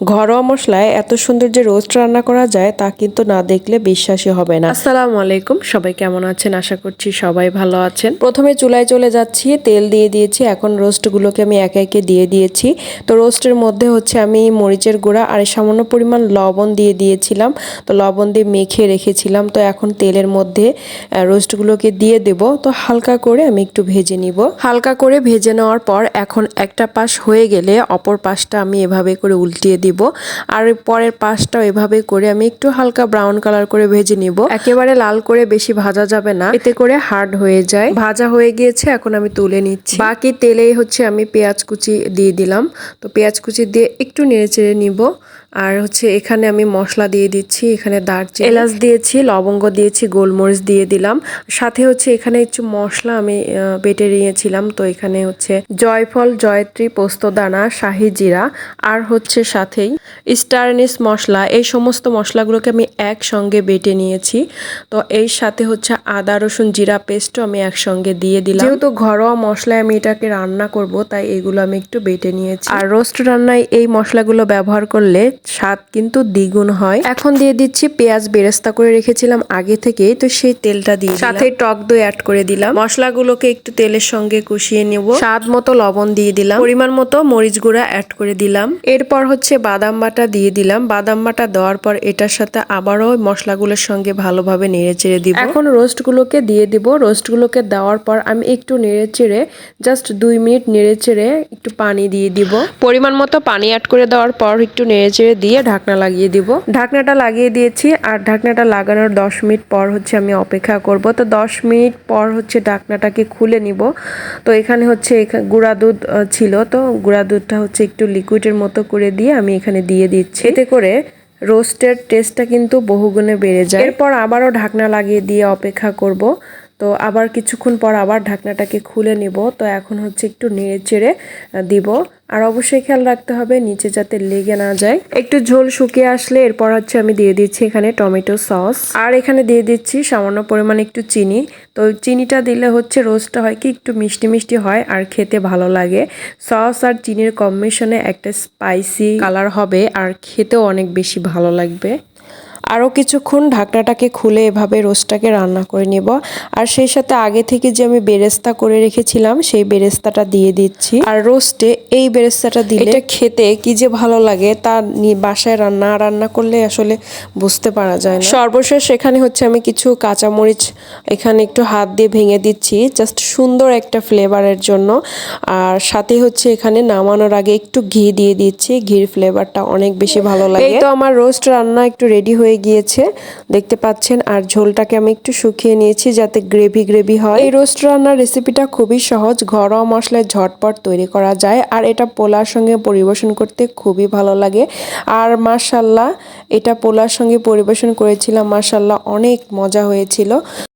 ঘরোয়া মশলায় এত সুন্দর যে রোস্ট রান্না করা যায় তা কিন্তু না দেখলে বিশ্বাসই হবে না। আসসালামু আলাইকুম সবাই কেমন আছেন? আশা করছি সবাই ভালো আছেন। প্রথমে চুলায় চলে যাচ্ছি তেল দিয়ে দিয়েছি এখন রোস্টগুলোকে আমি একে একে দিয়ে দিয়েছি। তো রোস্টের মধ্যে হচ্ছে আমি মরিচের গুঁড়া আর সামান্য পরিমাণ লবণ দিয়ে দিয়েছিলাম। তো লবণ দিয়ে মেখে রেখেছিলাম তো এখন তেলের মধ্যে রোস্টগুলোকে দিয়ে দেব। তো হালকা করে আমি একটু ভেজে নিব। হালকা করে ভেজে নেওয়ার পর এখন একটা পাশ হয়ে গেলে অপর পাশটা আমি এভাবে করে উল্টিয়ে দিব। আর পরের পাশটাও এভাবে করে আমি একটু হালকা ব্রাউন কালার করে ভেজে নিব। একেবারে লাল করে বেশি ভাজা যাবে না। এতে করে হার্ড হয়ে যায়। ভাজা হয়ে গিয়েছে, এখন আমি তুলে নিচ্ছি। বাকি তেলেই হচ্ছে আমি পেঁয়াজ কুচি দিয়ে দিলাম। তো পেঁয়াজ কুচি দিয়ে একটু নেড়ে চেড়ে নিব। আর হচ্ছে এখানে আমি মশলা দিয়ে দিচ্ছি, এখানে দারচিনি, এলাচ দিয়েছি, লবঙ্গ দিয়েছি, গোলমরিচ দিয়ে দিলাম। সাথে হচ্ছে এখানে একটু মশলা আমি বেটে নিয়েছিলাম। তো এখানে হচ্ছে জয়ফল, জয়ত্রী, পোস্তদানা, শাহি জিরা আর হচ্ছে সাথেই স্টারনিস মশলা। এই সমস্ত মশলাগুলোকে আমি একসঙ্গে বেটে নিয়েছি। তো এই সাথে হচ্ছে আদা, রসুন, জিরা পেস্টও আমি একসঙ্গে দিয়ে দিলাম। যেহেতু ঘরোয়া মশলায় আমি এটাকে রান্না করব, তাই এগুলো আমি একটু বেটে নিয়েছি। আর রোস্ট রান্নায় এই মশলাগুলো ব্যবহার করলে স্বাদ কিন্তু দ্বিগুণ হয়। এখন দিয়ে দিচ্ছি পেঁয়াজ বেরেস্তা করে রেখেছিলাম আগে থেকেই, তো সেই তেলটা দিয়ে সাথে টক দই অ্যাড করে দিলাম। মশলাগুলোকে একটু তেলের সঙ্গে কষিয়ে নেব। স্বাদ মতো লবণ দিয়ে দিলাম। পরিমাণ মতো মরিচ গুঁড়া অ্যাড করে দিলাম। এরপর হচ্ছে বাদাম বাটা দিয়ে দিলাম। বাদাম বাটা দেওয়ার পর এটার সাথে আবারও মশলাগুলোর সঙ্গে ভালোভাবে নেড়ে চেড়ে দিব। এখন রোস্ট গুলোকে দিয়ে দিব। রোস্ট গুলোকে দেওয়ার পর আমি একটু নেড়ে চেড়ে জাস্ট দুই মিনিট নেড়ে চেড়ে একটু পানি দিয়ে দিব। পরিমাণ মতো পানি অ্যাড করে দেওয়ার পর একটু নেড়ে চেড়ে দিয়ে ঢাকনা লাগিয়ে দিব। ঢাকনাটা লাগিয়ে দিয়েছি আর ঢাকনাটা লাগানোর দশ মিনিট পর হচ্ছে আমি অপেক্ষা করব। তো দশ মিনিট পর হচ্ছে ঢাকনাটাকে খুলে নিব। তো এখানে হচ্ছে গুঁড়া দুধ ছিল। তো গুঁড়া দুধটা হচ্ছে একটু লিকুইডের মতো করে দিয়ে আমি এখানে দিয়ে দিচ্ছি। এতে করে রোস্টের টেস্টটা কিন্তু বহুগুণে বেড়ে যায়। এরপর আবারও ঢাকনা লাগিয়ে দিয়ে অপেক্ষা করব। তো আবার কিছুক্ষণ পর আবার ঢাকনাটাকে খুলে নিব। তো এখন হচ্ছে একটু নেড়ে চেড়ে দিব। আর অবশ্যই খেয়াল রাখতে হবে নিচে যাতে লেগে না যায়। একটু ঝোল শুকিয়ে আসলে এরপর হচ্ছে আমি দিয়ে দিচ্ছি এখানে টমেটো সস। আর এখানে দিয়ে দিচ্ছি সামান্য পরিমাণে একটু চিনি। তো চিনিটা দিলে হচ্ছে রোস্টটা হয় কি একটু মিষ্টি মিষ্টি হয় আর খেতে ভালো লাগে। সস আর চিনির কম্বিনেশনে একটা স্পাইসি কালার হবে আর খেতেও অনেক বেশি ভালো লাগবে। আরও কিছুক্ষণ ঢাকনাটাকে খুলে এভাবে রোস্টটাকে রান্না করে নেব। আর সেই সাথে আগে থেকে যে আমি বেরেস্তা করে রেখেছিলাম সেই বেরেস্তাটা দিয়ে দিচ্ছি। আর রোস্টে এই বেরেস্তাটা দিলে এটা খেতে কি যে ভালো লাগে তা বাসায় রান্না রান্না করলে আসলে বুঝতে পারা যায় না। সর্বশেষ এখানে হচ্ছে আমি কিছু কাঁচামরিচ এখানে একটু হাত দিয়ে ভেঙে দিচ্ছি জাস্ট সুন্দর একটা ফ্লেভারের জন্য। আর সাথে হচ্ছে এখানে নামানোর আগে একটু ঘি দিয়ে দিচ্ছি ঘির ফ্লেভারটা অনেক বেশি ভালো লাগে। এই তো আমার রোস্ট রান্না একটু রেডি হয়ে গিয়েছে। দেখতে পাচ্ছেন, আর ঝোলটাকে আমি একটু শুকিয়ে নিয়েছি যাতে গ্রেভি গ্রেভি হয়। এই রোস্ট রান্নার রেসিপিটা খুবই সহজ, ঘরোয়া মশলায় ঝটপট তৈরি করা যায়, আর এটা পোলার সঙ্গে পরিবেশন করতে খুবই ভালো লাগে। আর মাশাল্লাহ, এটা পোলার সঙ্গে পরিবেশন করেছিলাম, মাশাল্লাহ অনেক মজা হয়েছিল।